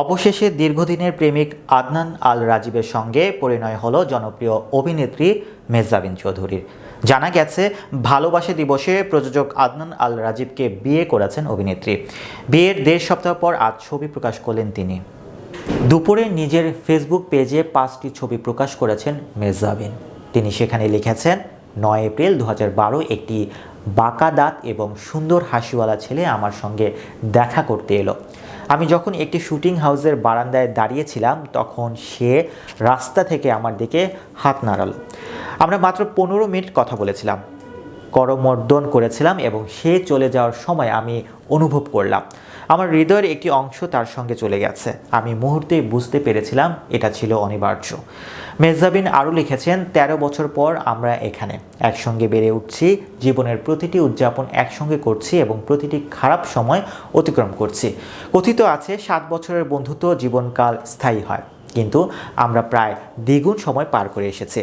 অবশেষে দীর্ঘদিনের প্রেমিক আদনান আল রাজীবের সঙ্গে পরিণয় হলো জনপ্রিয় অভিনেত্রী মেজাবিন চৌধুরীর। জানা গেছে, ভালোবাসা দিবসে প্রযোজক আদনান আল রাজীবকে বিয়ে করেছেন অভিনেত্রী। বিয়ের দেড় সপ্তাহ পর আজ ছবি প্রকাশ করলেন তিনি। দুপুরে নিজের ফেসবুক পেজে পাঁচটি ছবি প্রকাশ করেছেন মেজাবিন তিনি সেখানে লিখেছেন, নয় এপ্রিল দু হাজার বারো একটি বাঁকা দাঁত এবং সুন্দর হাসিওয়ালা ছেলে আমার সঙ্গে দেখা করতে এলো। আমি যখন একটি শুটিং হাউসের বারান্দায় দাঁড়িয়েছিলাম, তখন সে রাস্তা থেকে আমার দিকে হাত নাড়ালো। আমরা মাত্র পনেরো মিনিট কথা বলেছিলাম। করমর্দন করেছিলাম এবং সে চলে যাওয়ার সময় আমি অনুভব করলাম। আমার হৃদয়ের একটি অংশ তার সঙ্গে চলে গেছে। আমি মুহূর্তেই বুঝতে পেরেছিলাম এটা ছিল অনিবার্য। মেজাবিন আরও লিখেছেন ১৩ বছর পর আমরা এখানে। একসঙ্গে বেড়ে উঠছি, জীবনের প্রতিটি উদযাপন একসঙ্গে করছি এবং প্রতিটি খারাপ সময় অতিক্রম করছি। কথিত আছে, সাত বছরের বন্ধুত্ব জীবনকাল স্থায়ী হয়, কিন্তু আমরা প্রায় দ্বিগুণ সময় পার করে এসেছি।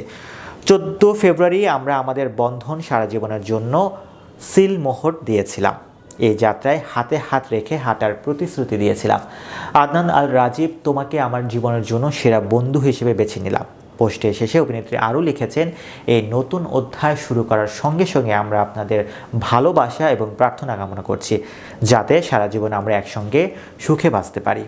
চোদ্দ ফেব্রুয়ারি আমরা আমাদের বন্ধন সারা জীবনের জন্য সিল মোহর দিয়েছিলাম। এই যাত্রায় হাতে হাত রেখে হাঁটার প্রতিশ্রুতি দিয়েছিলাম। আদনান আল রাজীব তোমাকে আমার জীবনের জন্য সেরা বন্ধু হিসেবে বেছে নিলাম। পোস্টে শেষে অভিনেত্রী আরও লিখেছেন, এই নতুন অধ্যায় শুরু করার সঙ্গে সঙ্গে আমরা আপনাদের ভালোবাসা এবং প্রার্থনা কামনা করছি, যাতে সারা জীবন আমরা একসঙ্গে সুখে বাঁচতে পারি।